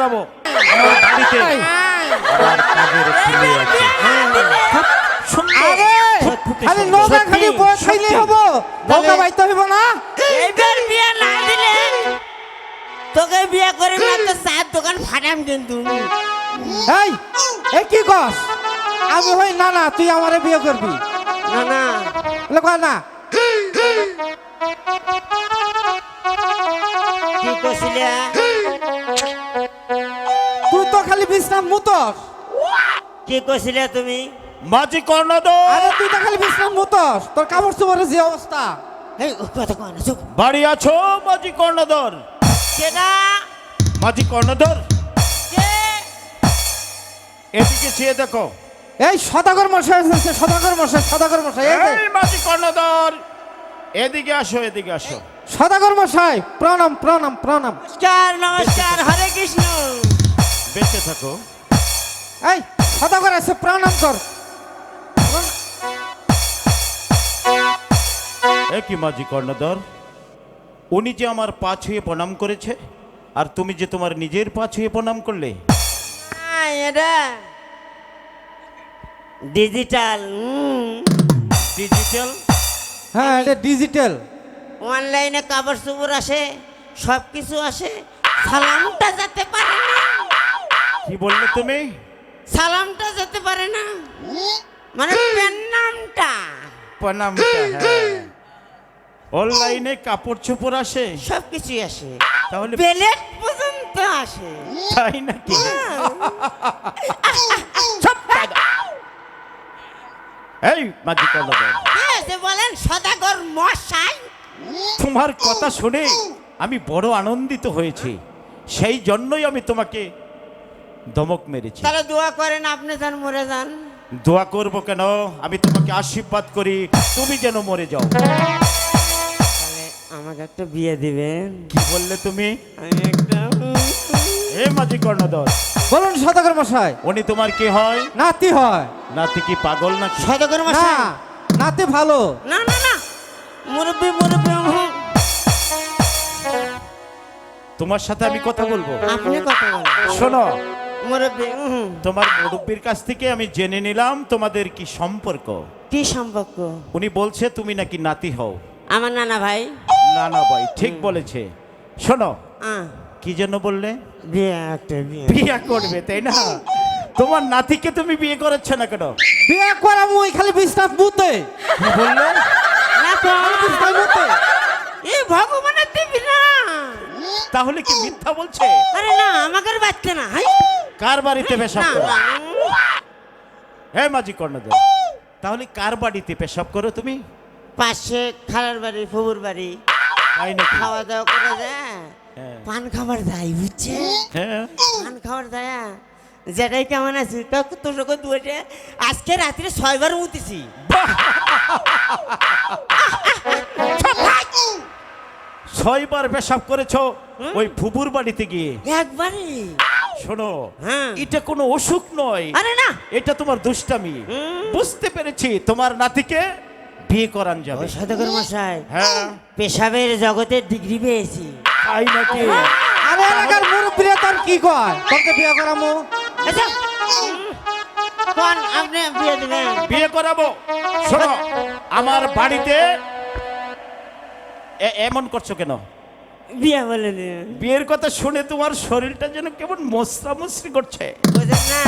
করাবো আমার বাড়িতে আমার কাজের একটি আছে। খুব সুন্দর। ফুটফুটে খালি নৌকা খালি সত্যি, বয়ে হব। নৌকা বাইতে হইব না? এইবার বিয়ে না দিলে তোকে বিয়ে করে না তো চার দোকান ফাটাম কিন্তু। এই এই কি কস? আমি হই না না তুই আমারে বিয়ে করবি? না না লোক না? কি করছিলে তুই তো খালি বিশ্রাম মুতস কি করছিলে তুমি? মাঝি কর্ণধর আরে তুই তো খালি বিশ্রাম মুতস তোর কাপড় চোপড়ের যে অবস্থা। এই কথা কয় না চুপ। বাড়ি আছো মাঝি কর্ণধর কেডা? মাঝি কর্ণধর কে? এদিকে চেয়ে দেখো। এই সদাগর মশাই এসেছে সদাগর মশাই সদাগর মশাই এই যে, এই মাঝি কর্ণধর এদিকে আসো এদিকে আসো। সদাগর মশাই প্রণাম প্রণাম প্রণাম। নমস্কার নমস্কার হরে কৃষ্ণ। বেঁচে থাকো। এই সদাগর আছে প্রণাম কর। এ কি মাঝি কর্ণধর? উনি যে আমার পা ছুঁয়ে প্রণাম করেছে আর তুমি যে তোমার নিজের পা ছুঁয়ে প্রণাম করলে। এটা ডিজিটাল ডিজিটাল হ্যাঁ এটা ডিজিটাল অনলাইনে কাপড় চোপড় আসে সব কিছু আসে সালামটা যেতে পারে না। কি বললে তুমি? সালামটা যেতে পারে না। মানে পেন নামটা প্রণামটা হ্যাঁ। অনলাইনে কাপড় চোপড় আসে? সব কিছুই আসে। তাহলে বেলেট পর্যন্ত আসে। তাই নাকি? এই মাঝি কর্ণধর কি আছে বলেন সদাগর মশাই। তোমার কথা শুনে আমি বড় আনন্দিত হয়েছি। সেই জন্যই আমি তোমাকে ধমক মেরেছি। তাহলে দোয়া করেন আপনি যান মরে যান। দোয়া করব কেন? আমি তোমাকে আশীর্বাদ করি তুমি যেন মরে যাও। আমাকে একটা বিয়ে দিবেন। কি বললে তুমি? আমি একটা এ মাঝি কর্ণধর। বলুন সদাগর মশাই। উনি তোমার কি হয়? নাতি হয়। নাতি কি পাগল নাকি? সদাগর না মশাই। নাতি ভালো। না না না। মুরব্বি মুরব্বি। তোমার সাথে আমি কথা বলব। আপনি কথা বলেন। শোনো। তোমার মুরব্বীর কাছ থেকে আমি জেনে নিলাম তোমাদের কি সম্পর্ক। কি সম্পর্ক? উনি বলছে তুমি নাকি নাতি হও। আমার নানা ভাই। না না ভাই ঠিক বলেছে। শোনো কি জন্য বললে? বিয়ে করবে তাই না? তোমার নাতিকে তুমি বিয়ে করাচ্ছ না কেন? বিয়ে করা মুই খালি মুতে কি বললে? এই ভগবানের দিবি না। তাহলে কি মিথ্যা বলছে? আরে না আমাকে বাচ্চা না। হাই। কার বাড়িতে পেশাব করো? হ্যাঁ মাঝি কর্ণদেব তাহলে কার বাড়িতে পেশাব করো তুমি? পাশে খালার বাড়ি ফুবুর বাড়ি। তাই নাকি? খাওয়া দাওয়া করে যায়। হ্যাঁ। পান খাবার দেয় বুঝছে? হ্যাঁ। পান খাবার দেয়। যেটাই কেমন আছে তোর সঙ্গে দুয়েটে আজকে রাত্রে ছয়বার উঠেছি। ছয়বার পেশাব করেছ ওই ফুবুর বাড়িতে গিয়ে? একবারে শোনো হ্যাঁ। এটা কোনো অসুখ নয়। আরে না। এটা তোমার দুষ্টামি। বুঝতে পেরেছি তোমার নাতিকে বিয়ে করান যাবে। সদগর মশাই হ্যাঁ। পেশাবের জগতে ডিগ্রি পেয়েছি। তাই নাকি? আরে এলাকার মুরব্বীরা তোর কি কয়? তোকে বিয়ে করামু। আচ্ছা। কোন আপনি বিয়ে দিবেন? বিয়ে করাবো। শোনো আমার বাড়িতে এ- এমন করছ কেন? বিয়ে বলে দিবেন বিয়ের কথা শুনে তোমার শরীরটা যেন কেমন মশরা মশরি করছে। বুঝলেন না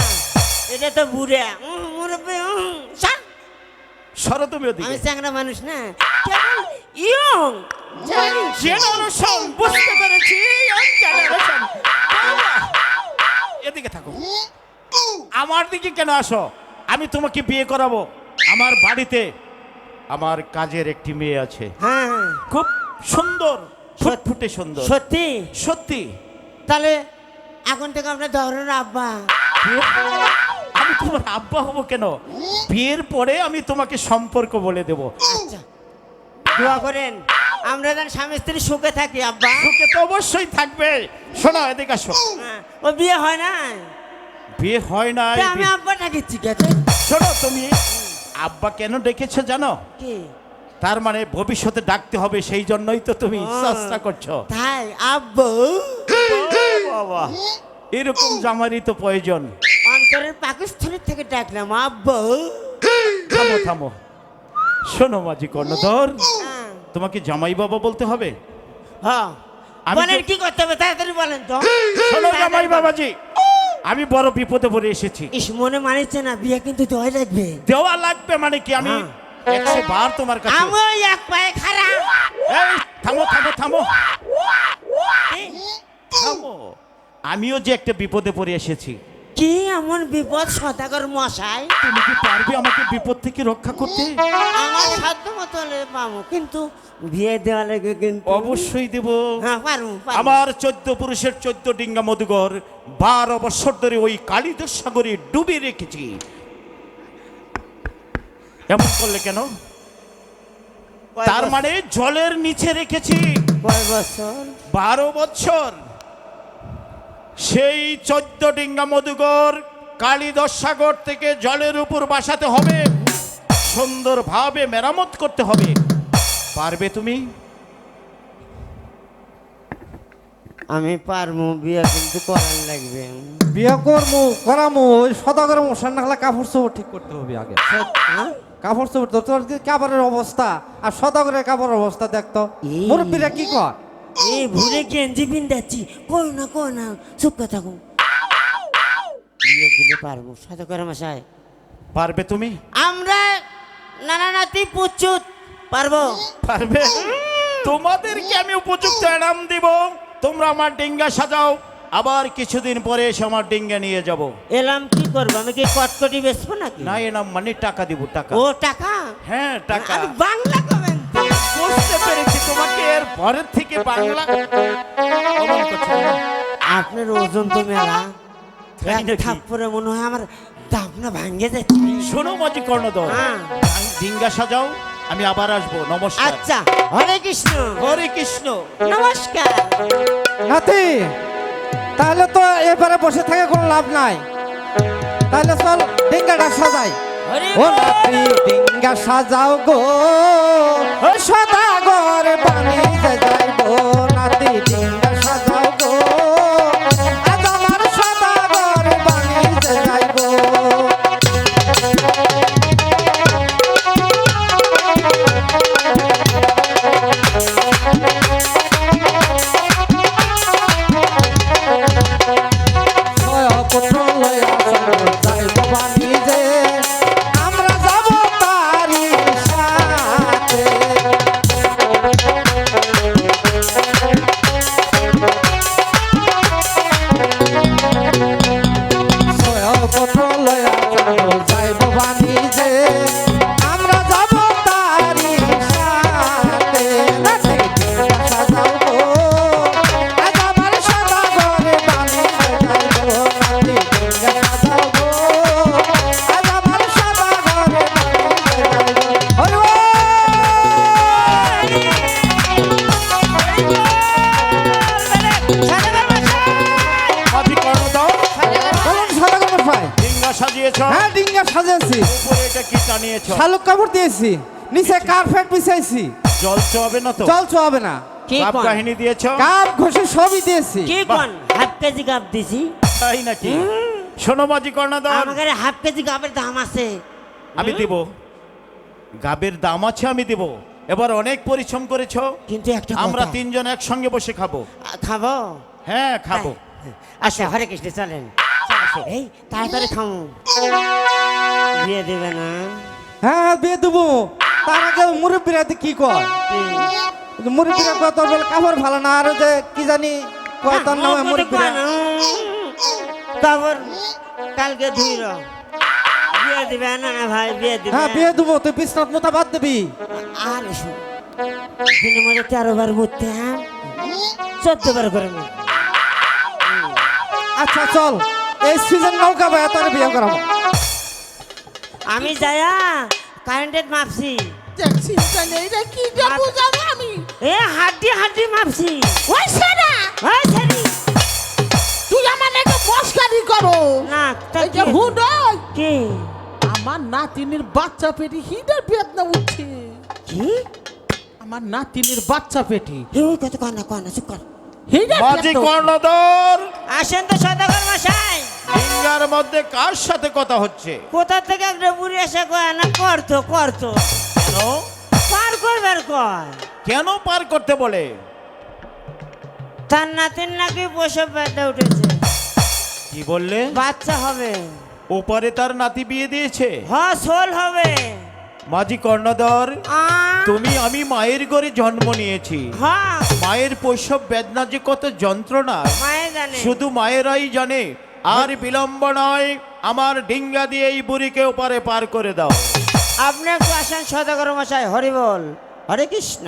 এটা তো বুড়া। মুরব্বি। সরো তুমি আমি ওদিকে চ্যাংরা মানুষ না। ইয়ং। জেনারেশন বুঝতে পেরেছি এদিকে থাকো। আমার দিকে কেন আসো? আমি তোমাকে বিয়ে করাবো। আমার বাড়িতে আমার কাজের একটি মেয়ে আছে। হ্যাঁ। খুব সুন্দর। ফুটফুটে সুন্দর। সত্যি? সত্যি। তাহলে এখন থেকে আপনার ধরনের আব্বা। আমি তোমার আব্বা হব কেন? বিয়ের পরে আমি তোমাকে সম্পর্ক বলে দেব। আচ্ছা। দোয়া করেন আমরা যেন স্বামী স্ত্রী সুখে থাকি আব্বা। সুখে তো অবশ্যই থাকবে। শোনো এদিকে আসো। হ্যাঁ, ও বিয়ে হয় না বিয়ে হয় না আমি আব্বা ডাকিছি শোনো তুমি আব্বা কেন ডেকেছো জানো? কি? তার মানে ভবিষ্যতে ডাকতে হবে সেই জন্যই তো তুমি। চেষ্টা করছ। তাই আব্বু। বাবা। এরকম জামারই তো প্রয়োজন। অন্তরের পাকিস্তানের থেকে ডাকলাম আব্বা। থামো থামো। শোনো মাঝি কর্ণধর হ্যাঁ। তোমাকে জামাই বাবা বলতে হবে? হ্যাঁ। বলেন কি করতে হবে তাড়াতাড়ি বলেন তো। শোনো জামাই। বাবাজি আমি বড় বিপদে পড়ে এসেছি। ইস মনে মানিচ্ছে না বিয়ে কিন্তু দোয়া লাগবে। দেওয়া লাগবে মানে কি? আমি হ্যাঁ। একশো বার তোমার কাছে। আমি এক পায়ে এই, থামো থামো থামো। থামো। আমিও যে একটা বিপদে পড়ে এসেছি। কি এমন বিপদ সদাগর মশাই? তুমি কি পারবে আমাকে বিপদ থেকে রক্ষা করতে? আমার সাধ্য মতো হলে পাবো কিন্তু বিয়ে দেওয়া লাগে কিন্তু। অবশ্যই দেব। হ্যাঁ পারব। আমার চোদ্দ পুরুষের চোদ্দ ডিঙ্গা মধুকর বারো বছর ধরে ওই কালিদ সাগরে ডুবে রেখেছি। এমন করলে কেন? তার মানে জলের নিচে রেখেছি। কয় বছর? বারো বছর। সেই চোদ্দ ডিঙ্গা মধুকর কালিদশ সাগর থেকে জলের উপর বাসাতে হবে। সুন্দরভাবে মেরামত করতে হবে। পারবে তুমি? আমি পারব বিয়ে কিন্তু করার লাগবে। বিয়ে করব করামো ওই সদাগর মশান নাহলে কাপড় চোপড় ঠিক করতে হবে আগে। হ্যাঁ? কাপড় চোপড় তো তোর কাপড়ের অবস্থা আর সদাগরের কাপড়ের অবস্থা দেখতো। মুরব্বীরা কি কর এই ভুলে গেঞ্জি পিন্ধাচ্ছি। কই না কই না চুপ করে থাকুন বিয়ে দিলে পারব সদাগর মশাই। পারবে তুমি? আমরা নানা নাতি পুচুত পারব। পারবে? তোমাদেরকে আমি উপযুক্ত এনাম দিব। তোমরা আমার ডিঙ্গা সাজাও। আবার কিছুদিন পরে এসে আমার ডিঙ্গা নিয়ে যাব। এলাম কি করব? আমি কি কটকটি বেচবো নাকি? না এনাম মানে টাকা দিব টাকা। ও টাকা? হ্যাঁ টাকা। বাংলা বুঝতে পেরেছি তোমাকে এর পরের থেকে বাংলা অমন করছ না? আপনার ওজন তো মেলা। এক নাকি? থাপ্পড়ে মনে হয় আমার দাপনা ভাঙ্গে যাচ্ছে। শোনো মাঝি কর্ণধর। হ্যাঁ। ডিঙ্গা সাজাও আমি আবার আসব। নমস্কার। আচ্ছা হরে কৃষ্ণ। হরে কৃষ্ণ। নমস্কার। নাতি তাহলে তো এবারে বসে থাকে কোনো লাভ নাই। তাহলে চল ডিঙ্গাটা সাজাই। ও ডিঙ্গা সাজাও গো। ও টানিয়েছ। শালুক কাপড় দিয়েছি নিচে কার্পেট বিছাইছি। জল হবে না তো? জল চুয়াবে না। কি কাপ কোন? কাহিনী দিয়েছ? কাপ ঘষে সবই দিয়েছি। কি কোন? হাফ কেজি গাপ দিছি। তাই নাকি? শোনো মাঝি কর্ণধর। আমাদের হাফ কেজি গাপের দাম আছে। আমি দিব। গাবের দাম আছে আমি দিব। এবার অনেক পরিশ্রম করেছ। কিন্তু একটা আমরা তিনজন একসঙ্গে বসে খাব। খাব? হ্যাঁ খাব। আচ্ছা হরে কৃষ্ণ চলেন। এই তাড়াতাড়ি বিয়ে দেবে না। হ্যাঁ হ্যাঁ বিয়ে দেবো। তার আগে কি কয়? মুরব্বীরা কয় তোর বলে কাপড় ভালো না আর যে কি জানি কয় তার নামে মুরব্বীরা। তারপর কালকে ধুইর বিয়ে দিবে না না ভাই বিয়ে দিবে। হ্যাঁ বিয়ে দেবো তুই বিশ্বনাথ মোতা বাদ দিবি। আর শোন দিনের মধ্যে তেরো বার ঘুরতে হ্যাঁ? চোদ্দ বার করে আচ্ছা চল। এই সিজন নৌকা ভাই তোর বিয়ে করাবো। আমি যায়া কারেন্টের মাপছি। এটা কি যে আর- আমি? এ হাড্ডি হাড্ডি মাপছি। ওই সেনা ওই সারি তুই আমার একটা মস্কারি করো। না এই যে কি? হুডই কি? আমার নাতিনের বাচ্চা পেটি হিটার বেদনা উঠছে। কি? আমার নাতিনের বাচ্চা পেটি। এ ওই কত কর না কর না চুপ কর। হিডার মাঝি কর্ণধর। আসেন তো সদাগর মশাই। ডিঙ্গার মধ্যে কার সাথে কথা হচ্ছে? কোথা থেকে একটা বুড়ি এসে কয় না করতো করতো কেন? পার করবার কয় কেন পার করতে বলে? তার নাতির নাকি প্রসব ব্যথা উঠেছে। কি বললে? বাচ্চা হবে। ওপারে তার নাতি বিয়ে দিয়েছে? হ সোল হবে। মাঝি কর্ণধর তুমি আমি মায়ের ঘরে জন্ম নিয়েছি। মায়ের প্রসব বেদনা যে কত যন্ত্রণা শুধু মায়েরাই জানে আর বিলম্ব নয় আমার ডিঙ্গা দিয়ে এই বুড়িকে ওপারে পার করে দাও। আপনি একটু আসেন সদাগর মশাই হরি বল। হরে কৃষ্ণ।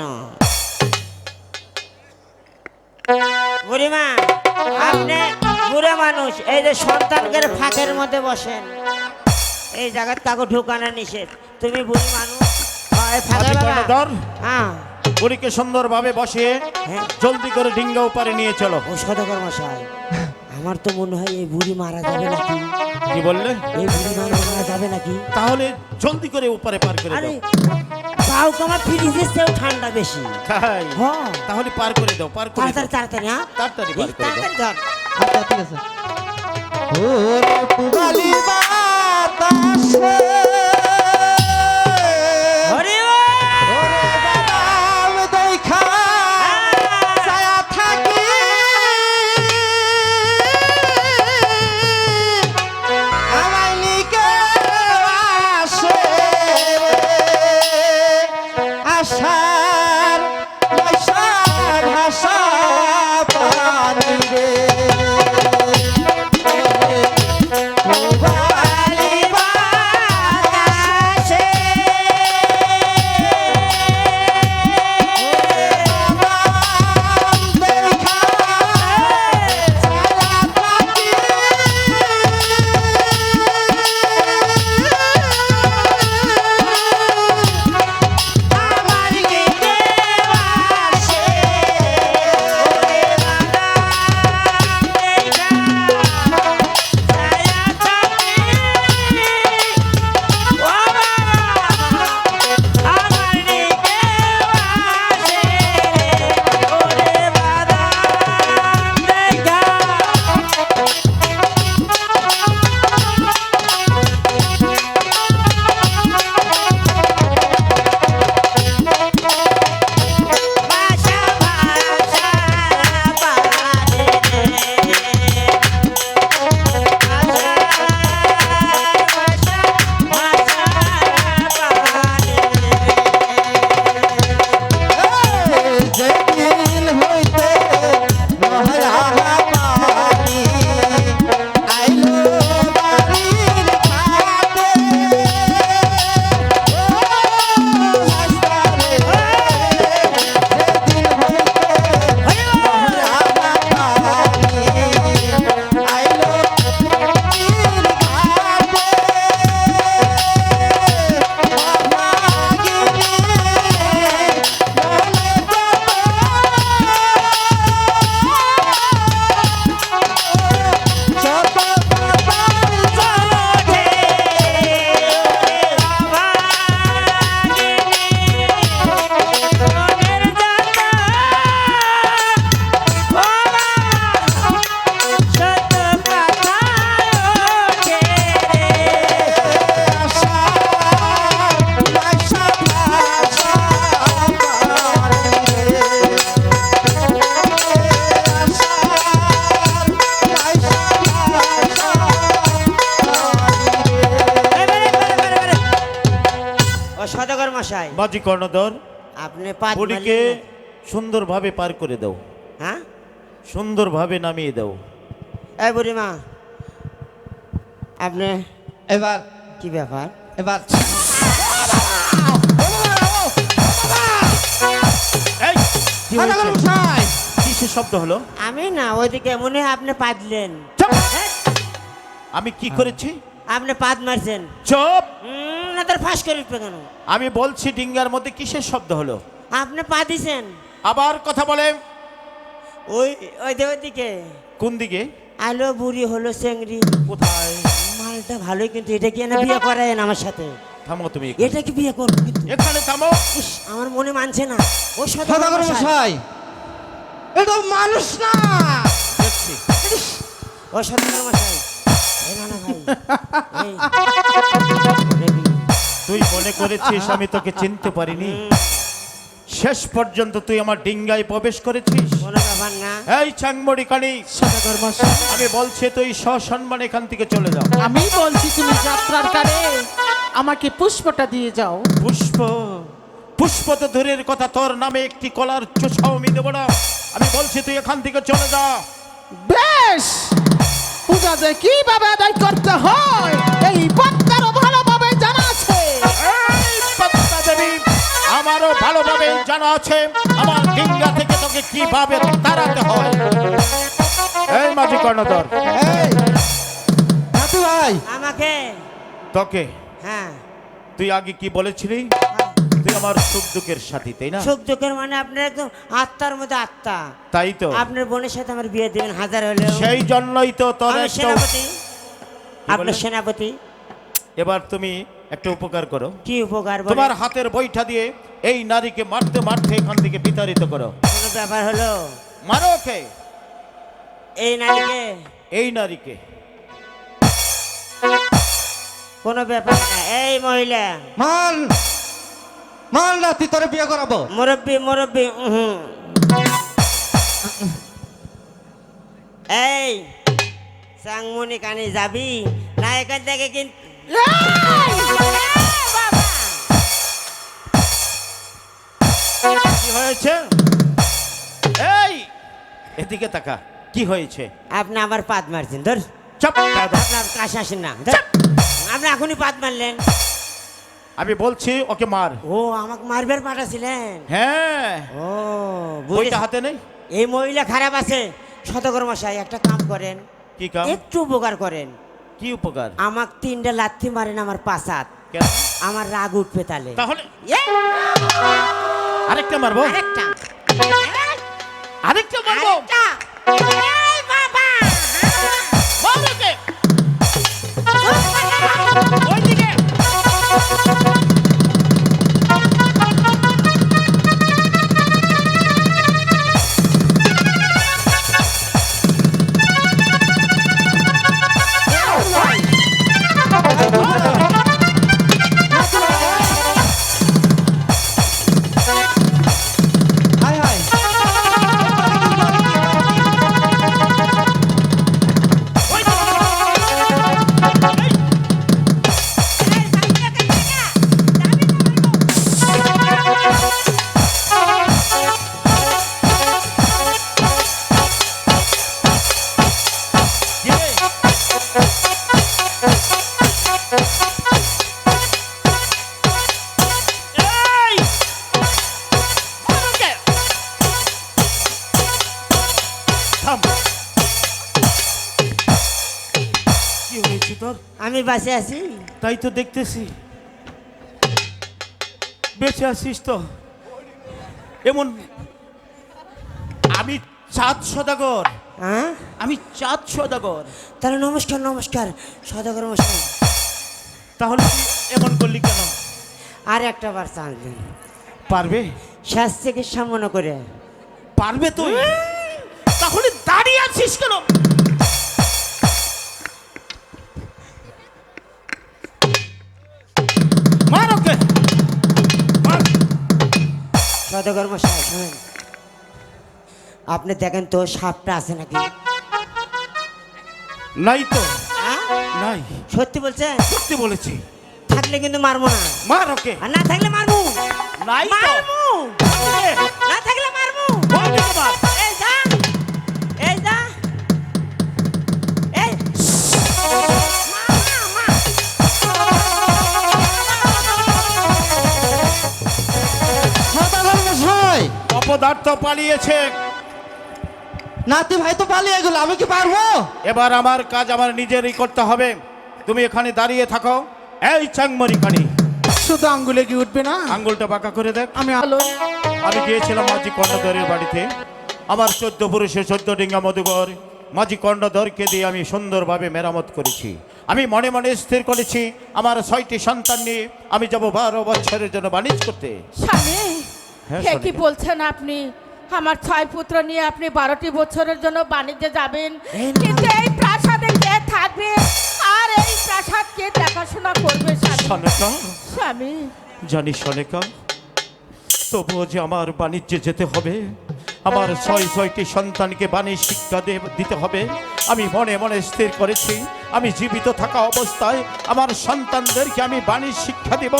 বুড়িমা আপনি বুড়ে মানুষ এই যে সন্তানকে ফাঁকের মধ্যে বসেন এই জায়গায় কাকু ঢুকানো নিষেধ। তুমি বুড়ি মানুষ মাঝি বাবা। কর্ণধর হ্যাঁ। বুড়িকে সুন্দরভাবে বসিয়ে হ্যাঁ। জলদি করে ডিঙ্গা ওপারে নিয়ে চলো। ও মশাই আমার তো মনে হয় এই বুড়ি মারা যাবে নাকি? কি বললে? এই বুড়ি মারা যাবে নাকি? তাহলে জলদি করে ওপারে পার করে দাও। তাও আমার ফ্রিজের চেয়েও ঠান্ডা বেশি। তাই? হ্যাঁ। তাহলে পার করে দাও পার করে তাড়াতাড়ি দাও। তাড়াতাড়ি হ্যাঁ? তাড়াতাড়ি পার করে দাও। তাড়াতাড়ি ধর। আচ্ছা ঠিক আছে। ওরে পুবালি বাতাসে মাঝি কর্ণধর আপনি পাঁচ বুড়িকে সুন্দরভাবে পার করে দাও। হ্যাঁ? সুন্দরভাবে নামিয়ে দাও। এই বুড়িমা আপনি এবার কি ব্যাপার? এবার? কিসের শব্দ হলো? আমি না ওইদিকে মনে হয় আপনি পাদলেন। চুপ! হ্যাঁ? আমি কি করেছি? আপনি পাদ মারছেন। চুপ! তার ফাঁস করে উঠবে কেন আমি বলছি ডিঙ্গার মধ্যে কিসের শব্দ হলো আপনি পা দিছেন আবার কথা বলে ওই ওই যে ওইদিকে কোন দিকে আলো বুড়ি হলো চেংড়ি কোথায় মালটা ভালোই কিন্তু এটা কি না বিয়ে করায়েন আমার সাথে থামো তুমি এটা কি বিয়ে কিন্তু এখানে থামো ইস, আমার মনে মানছে না ও সদাগর সদাগর মশাই মশাই এটা মানুষ না দেখছি ও সত্যি মশাই এই না না ভাই এই। তুই মনে করেছিস আমি তোকে চিনতে পারিনি? শেষ পর্যন্ত তুই আমার ডিঙ্গায় প্রবেশ করেছিস? কোনো এই চাংমড়ি কানি আমি বলছি তুই সসম্মান এখান থেকে চলে যাও। আমি বলছি তুমি যাত্রার কারে আমাকে পুষ্পটা দিয়ে যাও। পুষ্প পুষ্প তো দূরের কথা তোর নামে একটি কলার চোষাও আমি দেবো না। আমি বলছি তুই এখান থেকে চলে যা। বেশ! পূজা যে কীভাবে আদায় করতে হয় এই আমারও ভালোভাবে জানা আছে। আমার ডিঙ্গা থেকে তোকে কীভাবে তাড়াতে হয়? এই মাঝি কর্ণধর। এই ভাই। আমাকে? তোকে? হ্যাঁ। তুই আগে কি বলেছিলি? তুই আমার সুখ দুঃখের সাথী তাই না? সুখ দুঃখের মানে আপনার একদম আত্মার মধ্যে আত্মা। তাই তো? আপনার বোনের সাথে আমার বিয়ে দিবেন হাজার হলেও। সেই জন্যই তো তোর সেনাপতি। আপনার বলে? সেনাপতি। এবার তুমি একটা উপকার করো। কি উপকার? তোমার হাতের বইটা দিয়ে এই নারীকে মারতে মারতে এখান থেকে বিতাড়িত করো। কোনো ব্যাপার হলো? মারো ওকে। এই নারীকে? এই নারীকে। কোনো ব্যাপার না। এই মহিলা। মান মান নাতি তোরে বিয়ে করাবো। মুরব্বী মুরব্বী। এই সাংমনি কানে যাবি? না এখান থেকে কিন্তু কি হয়েছে এই এদিকে তাকা কি হয়েছে? আপনি আবার পাত মারছেন ধর। চপ আপনার কাছে আসেন না ধর। আপনি এখনই পাত মারলেন। আমি বলছি ওকে মার। ও আমাকে মারবার পাঠাছিলেন? হ্যাঁ। ও বইটা বুঝেছি। হাতে নেই? এই মহিলা খারাপ আছে। শতকর মশাই একটা কাম করেন। কি কাম? একটু উপকার করেন। কি উপকার? আমার তিনটা লাথি মারেন আমার পাশাত। আমার রাগ উঠবে তাহলে। তাহলে আরেকটা মারবো? আরেকটা। আরেকটা মারবো? বাবা! ওইদিকে। বাসে আছি? তাই তো দেখতেছি। বেঁচে আছিস তো। এমন আমি চাঁদ সদাগর। হ্যাঁ? আমি চাঁদ সদাগর। তাহলে নমস্কার নমস্কার সদাগর মশাই। তাহলে তুই এমন করলি কেন? আর একটা বার চান্স পারবে? শ্বাস চিকিৎসা মনে করে। পারবে তুই? তাহলে দাঁড়িয়ে আছিস কেন? সদাগর মশাই শুনেন। আপনি দেখেন তো সাপটা আছে নাকি? নাই তো। হ্যাঁ? নাই। সত্যি বলছে সত্যি বলেছি। থাকলে কিন্তু মারবো না। মার ওকে। আর না থাকলে মারবো। নাই মারবো। না থাকলে মারবো। অপদার্থ পালিয়েছে। নাতি ভাই তো পালিয়ে গেল আমি কি পারব? এবার আমার কাজ আমার নিজেরই করতে হবে। তুমি এখানে দাঁড়িয়ে থাকো। এই চাংমরি কানি শুধু আঙ্গুলে কি উঠবে না? আঙ্গুলটা বাঁকা করে দেখ। আমি আলো আমি গিয়েছিলাম মাঝি কর্ণধরের বাড়িতে। আমার চোদ্দ পুরুষে চোদ্দ ডিঙ্গা মধুকর মাঝি কর্ণধরকে দিয়ে আমি সুন্দরভাবে মেরামত করেছি। আমি মনে মনে স্থির করেছি আমার ছয়টি সন্তান নিয়ে আমি যাব বারো বছরের জন্য বাণিজ্য করতে। স্বামী হ্যাঁ, কি বলছেন আপনি? আমার ছয় পুত্র নিয়ে আপনি বারোটি বছরের জন্য বাণিজ্যে যাবেন। কিন্তু এই প্রাসাদে কে থাকবে? আর এই প্রাসাদ কে দেখাশোনা করবে স্বামী? সনেকা স্বামী? জানি শনেকা তবুও যে আমার বাণিজ্যে যেতে হবে আমার ছয় ছয়টি সন্তানকে বাণী শিক্ষা দিতে হবে। আমি মনে মনে স্থির করেছি আমি জীবিত থাকা অবস্থায় আমার সন্তানদেরকে আমি বাণী শিক্ষা দেব।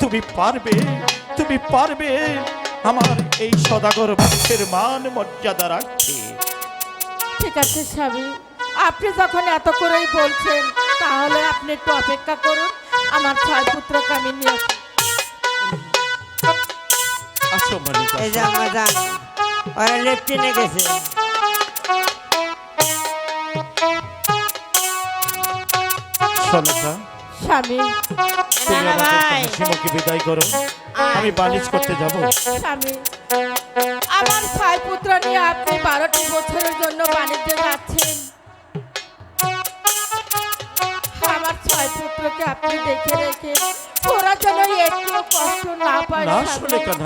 তুমি পারবে তুমি পারবে। আমার এই সদাগর বংশের মান মর্যাদা রাখতে। ঠিক আছে স্বামী আপনি যখন এত করেই বলছেন তাহলে আপনি একটু অপেক্ষা করুন আমার ছয় পুত্রকে আমি নিয়ে আসো মালিকা এই যে আমরা যান ওরা লেফটিনে গেছে। স্বামী। তুমি না, না, আমাকে ভাই। সীমাকে বিদায় করো। আমি বাণিজ্য করতে যাব। স্বামী। আমার ছয় পুত্র নিয়ে আপনি বারোটি বছরের জন্য বাণিজ্যে যাচ্ছেন। ছয় পুত্রকে আপনি দেখে রেখে ওরা যেন একটু কষ্ট না পায় না শুনে কেন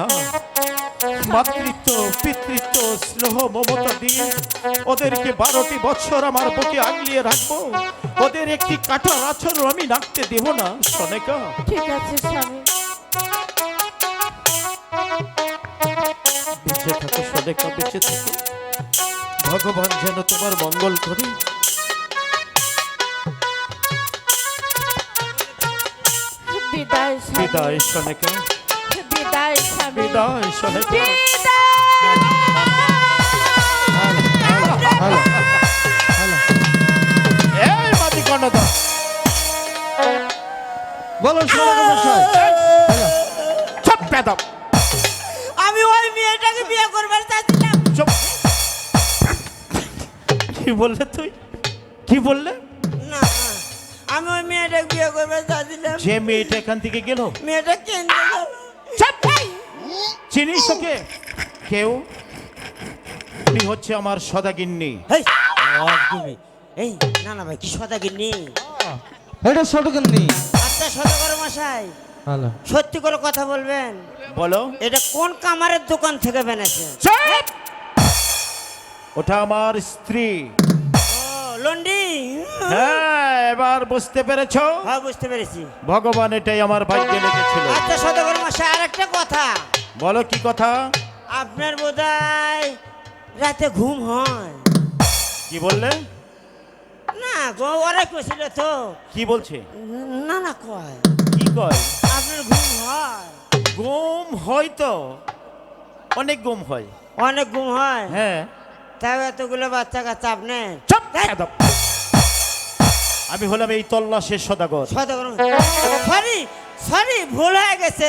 মাতৃত্ব পিতৃত্ব স্নেহ মমতা দিয়ে ওদেরকে বারোটি বছর আমার বুকে আগলিয়ে রাখব। ওদের একটি কাটার আচরণ আমি রাখতে দেব না সনেকা ঠিক আছে স্বামী। বেঁচে থাকো সনেকা বেঁচে থাকো। ভগবান যেন তোমার মঙ্গল করে। বিদায় স্বামী বিদায় বিদায় হ্যালো এই মাটি কর্ণধর। বলো চুপ পেদব আমি ওই মেয়েটাকে বিয়ে করবার চাচ্ছিলাম। চুপ। কি বললে তুই? কি বললে? আমি ওই মেয়েটাকে বিয়ে চাচ্ছিলাম যে মেয়েটা এখান থেকে গেল? মেয়েটা কেন্দ্র! চিনিস ওকে? কেউ? উনি হচ্ছে আমার সদাগিন্নি। এই না না ভাই কি সদাগির নেই এটা কেননি আচ্ছা সদাগর মশাই। হ্যালো। সত্যি করে কথা বলবেন? বলো। এটা কোন কামারের দোকান থেকে বেনেছে ওটা আমার স্ত্রী। ও লন্ডি। হ্যাঁ। এবার বুঝতে পেরেছ? হ্যাঁ বুঝতে পেরেছি। ভগবান এটাই আমার ভাগ্যে লেগেছিল আচ্ছা সদাগর মশাই আর একটা কথা। বলো কি কথা? আপনার বোধহয় রাতে ঘুম হয়। কি বললে? না গো ওরা কছিল তো। কি বলছে? না না কয়। কি কয়? আপনার ঘুম হয়? ঘুম হয় তো। অনেক গুম হয়। অনেক ঘুম হয়? হ্যাঁ। তাও এতগুলো বাচ্চা কাচ্চা আপনি চুপ! আমি হলাম এই তল্লাশের সদাগর। সদাগর। সরি সরি ভুল হয়ে গেছে।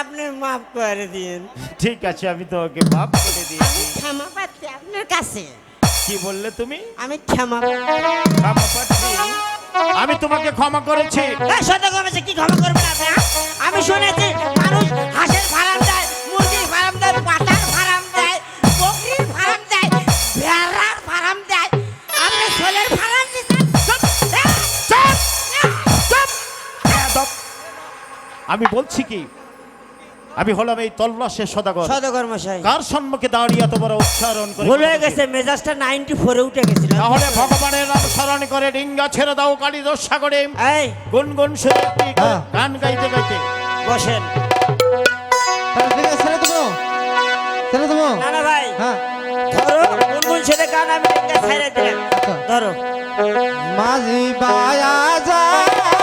আপনি মাফ করে দিন। ঠিক আছে আমি তোমাকে মাফ করে আমি দিয়েছি ক্ষমা পাচ্ছি আপনার কাছে। কি বললে তুমি? আমি ক্ষমা ক্ষমা পাচ্ছি? আমি তোমাকে ক্ষমা করেছি। সদাগর কি ক্ষমা করবেন আপনি হ্যাঁ? আমি শুনেছি মানুষ হাঁসের ফার্ম আমি বলছি কি? আমি হলাম এই তল্লাশের সদাগর। সদাগর মশাই। কার সম্মুখে দাঁড়িয়ে এত বড় উচ্চারণ করে? ভুল হয়ে গেছে মেজাজটা নাইনটি ফোরে উঠে গেছিল। তাহলে ভগবানের নাম স্মরণ করে ডিঙ্গা ছেড়ে দাও কালী দোষ সাগরে এই। গুনগুন সুরে একটি হ্যাঁ। গান গাইতে গাইতে। বসেন। ছেড়ে দেবো। ছেড়ে দেবো। না না ভাই। হ্যাঁ। ধরো গুনগুন ছেলে গান আমি ছেড়ে দিলাম। আচ্ছা। ধরো। মাঝি বায়া যায়।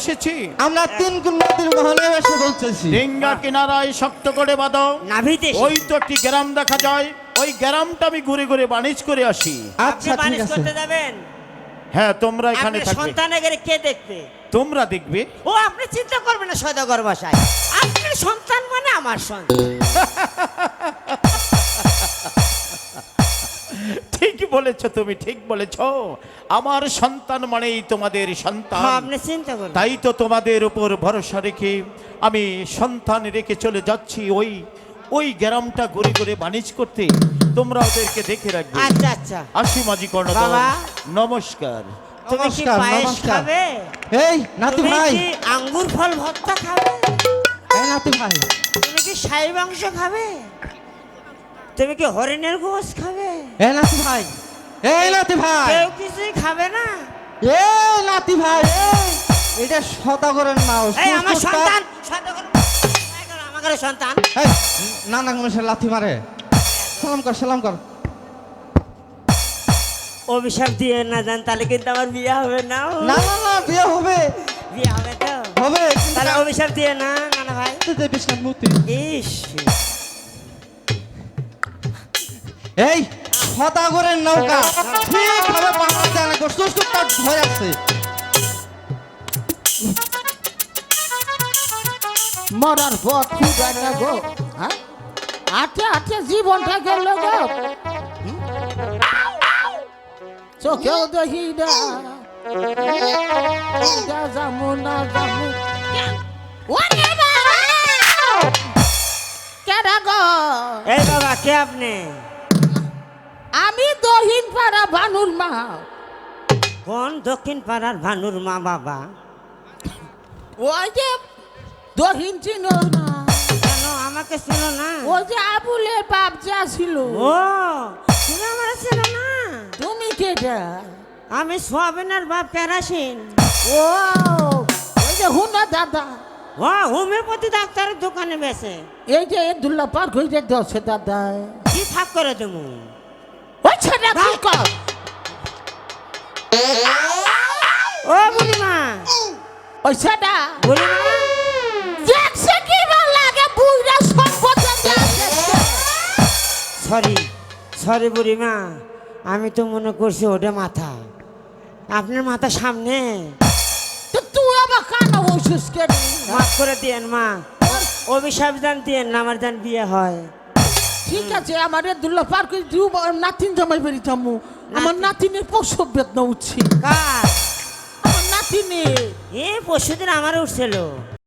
এসেছি। আমরা তিন গুণ নদীর মহলে এসে বলতেছি। ডিঙ্গা কিনারায় শক্ত করে বাঁধো। নাভিতে ওই তো একটি গ্রাম দেখা যায়। ওই গ্রামটা আমি ঘুরে ঘুরে বাণিজ করে আসি। আপনি আচ্ছা ঠিক আছে। করতে যাবেন? হ্যাঁ তোমরা এখানে আপনি থাকবে। সন্তানের ঘরে কে দেখবে? তোমরা দেখবে। ও আপনি চিন্তা করবেন না সদাগর বাসায় আপনার সন্তান মানে আমার সন্তান। বলেছ তুমি ঠিক বলেছ। আমার সন্তান মানেই তোমাদের হ্যাঁ, সন্তান চিন্তা করবেন তাই তো তোমাদের উপর ভরসা রেখে আমি সন্তান রেখে চলে যাচ্ছি ওই ওই গ্রামটা ঘুরে ঘুরে বাণিজ করতে। তোমরা ওদেরকে দেখে রাখবে। আচ্ছা আচ্ছা। আসি মাঝি বাবা। নমস্কার। তুমি নমস্কার, নমস্কার। এই নাতি ভাই। আঙ্গুর ফল ভর্তা খাবে? এই নাতি ভাই। তুমি কি সাই মাংস খাবে? তুমি কি হরিণের গোস খাবে? নাতি ভাই এই নাতি ভাই। কেউ কিছুই খাবে না? এই নাতি ভাই এটা সদাগরের নাও এই আমার সন্তান সদাগর আমার সন্তান। এই নানা গমেশের লাথি মারে। সালাম কর সালাম কর। অভিশাপ দিয়ে না জান তাহলে কিন্তু আমার বিয়ে হবে না না না না বিয়ে হবে। বিয়ে হবে তো। হবে তাহলে অভিশাপ দিয়ে না নানা ভাই। না মুতি ইস। এই সদাগরের নৌকা। ঠিক ভাবে পাহাড় জানা সুস্থ তার ভয় আছে। মরার পর খুঁজে না গো হ্যাঁ? আটে আটে জীবনটা গেল গো? চোখেও দেখি না। যামু না যামু কেডা গো? এই বাবা কে আপনি? আমি দহিন পাড়া ভানুর মা। কোন দক্ষিণ পাড়ার ভানুর মা বাবা? ওই যে দহিন চিন না কেন? আমাকে ছিল না? ওই যে আবুলের বাপ যা ছিল। ও তুমি আমার ছিল না? তুমি কেডা? আমি সোয়াবিনের বাপ কেরাসিন। ও ওই যে হুনা দাদা। ও হোমিওপ্যাথি ডাক্তারের দোকানে বেছে এই যে দুল্লা পার হয়ে দছে দাদা। কি থাক করে তুমি ওই ছেলে কি কর ও বুড়িমা ওই ছেটা বুড়িমা দেখছে কি লাগে বুইরা সম্পত্তি সরি সরি বুড়িমা আমি তো মনে করছি ওটা মাথা। আপনার মাথা সামনে। তো তুই আবার কানা হইছিস মাফ করে দিয়েন মা। অভিশাপ দান দিয়েন না আমার দান বিয়ে হয়। ঠিক আছে আমার দুল্লা পার করে দিও নাতিন জমাই বেরি যামু আমার নাতিনের প্রসব বেদনা উঠছি। আমার নাতিনে এ পরশুদিন আমার উঠছিল।